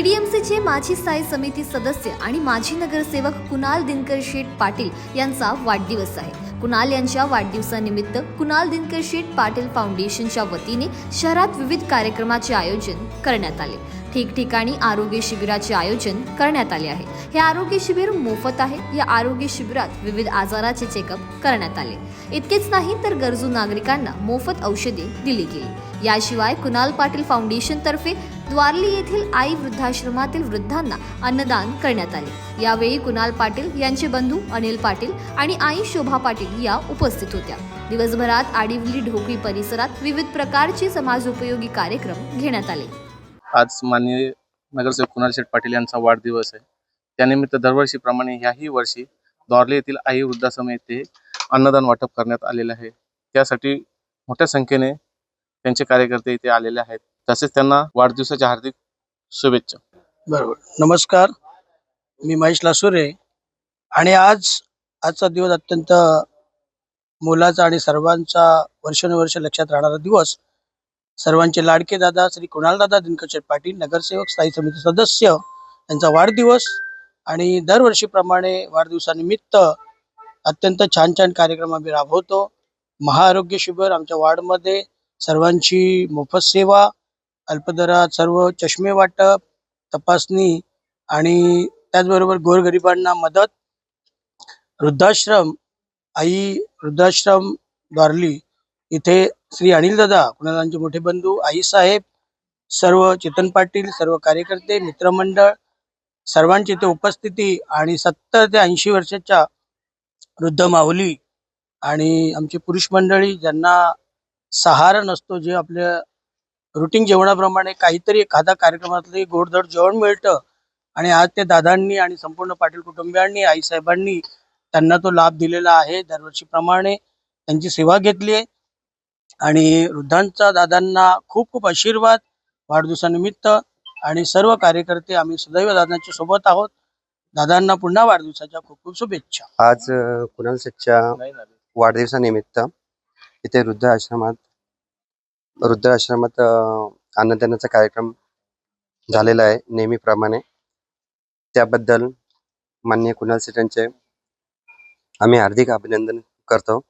म्हणजे माझी स्थायी समिती सदस्य आणि माजी नगरसेवक कुणाल दिनकर शेठ पाटील यांचा वाढदिवस आहे. कुणाल यांच्या वाढदिवसानिमित्त कुणाल दिनकर शेठ पाटील फाउंडेशनच्या वतीने शहरात विविध कार्यक्रमाचे आयोजन करण्यात आले. ठिकठिकाणी आरोग्य शिबिराचे आयोजन करण्यात आले आहे. हे आरोग्य शिबिर मोफत आहे. या आरोग्य शिबिरात विविध आजाराचे चेकअप करण्यात आले. इतकेच नाही तर गरजू नागरिकांना मोफत औषधे दिली गेली. याशिवाय कुणाल पाटील फाउंडेशनतर्फे द्वारली येथील आई वृद्धाश्रमातील वृद्धांना अन्नदान करण्यात आले. यावेळी कुणाल पाटील यांचे बंधू अनिल पाटील आणि आई शोभा पाटील या उपस्थित होत्या. दिवसभरात आडिवली ढोकळी परिसरात विविध प्रकारचे समाजोपयोगी कार्यक्रम घेण्यात आले. आज माननीय नगरसेवक कुणाल शेठ पाटील यांचा वाढदिवस आहे. त्यानिमित्त दरवर्षीप्रमाणे ह्याही वर्षी द्वारले येथील आई वृद्धाश्रम येथे अन्नदान वाटप करण्यात आलेले आहे. त्यासाठी मोठ्या संख्येने त्यांचे कार्यकर्ते इथे आलेले आहेत. तसेच त्यांना वाढदिवसाच्या हार्दिक शुभेच्छा. बरोबर. नमस्कार. मी महेश लासुरे. आणि आज आजचा दिवस अत्यंत मोलाचा आणि सर्वांचा वर्षानुवर्ष लक्षात राहणारा दिवस. सर्वांचे लाडके दादा श्री कुणालदादा दिनकर पाटील नगरसेवक स्थायी समिती सदस्य यांचा वाढदिवस. आणि दरवर्षीप्रमाणे वाढदिवसानिमित्त अत्यंत छान छान कार्यक्रम आम्ही राबवतो. महाआरोग्य शिबिर आमच्या वार्डमध्ये. सर्वांची मोफत सेवा अल्पदरात सर्व चष्मे वाटप तपासणी आणि त्याचबरोबर गोरगरिबांना मदत वृद्धाश्रम आई वृद्धाश्रम द्वारली. इथे श्री अनिलदादा कुणालांचे मोठे बंधू आईसाहेब सर्व चेतन पाटील सर्व कार्यकर्ते मित्रमंडळ सर्वांची इथे उपस्थिती आणि सत्तर ते ऐंशी वर्षाच्या वृद्ध माऊली आणि आमची पुरुष मंडळी ज्यांना सहारा नसतो जे आपल्या रुटीन जेवणाप्रमाणे काहीतरी एखादा कार्यक्रमातले गोडधोड जेवण मिळतं. आणि आज ते दादांनी आणि संपूर्ण पाटील कुटुंबियांनी आईसाहेबांनी त्यांना तो लाभ दिलेला आहे. दरवर्षीप्रमाणे त्यांची सेवा घेतली आहे. आणि वृद्धांचा दादांना खूप खूप आशीर्वाद वाढदिवसानिमित्त. आणि सर्व कार्यकर्ते आम्ही सदैव दादांच्या सोबत आहोत. दादांना पुन्हा वाढदिवसाच्या खूप खूप शुभेच्छा. आज कुणाल शेठच्या वाढदिवसानिमित्त इथे वृद्ध आश्रमात वृद्धाश्रमात अन्नदानाचा कार्यक्रम झालेला आहे नेहमीप्रमाणे. त्याबद्दल माननीय कुणाल शेठ आम्ही हार्दिक अभिनंदन करतो.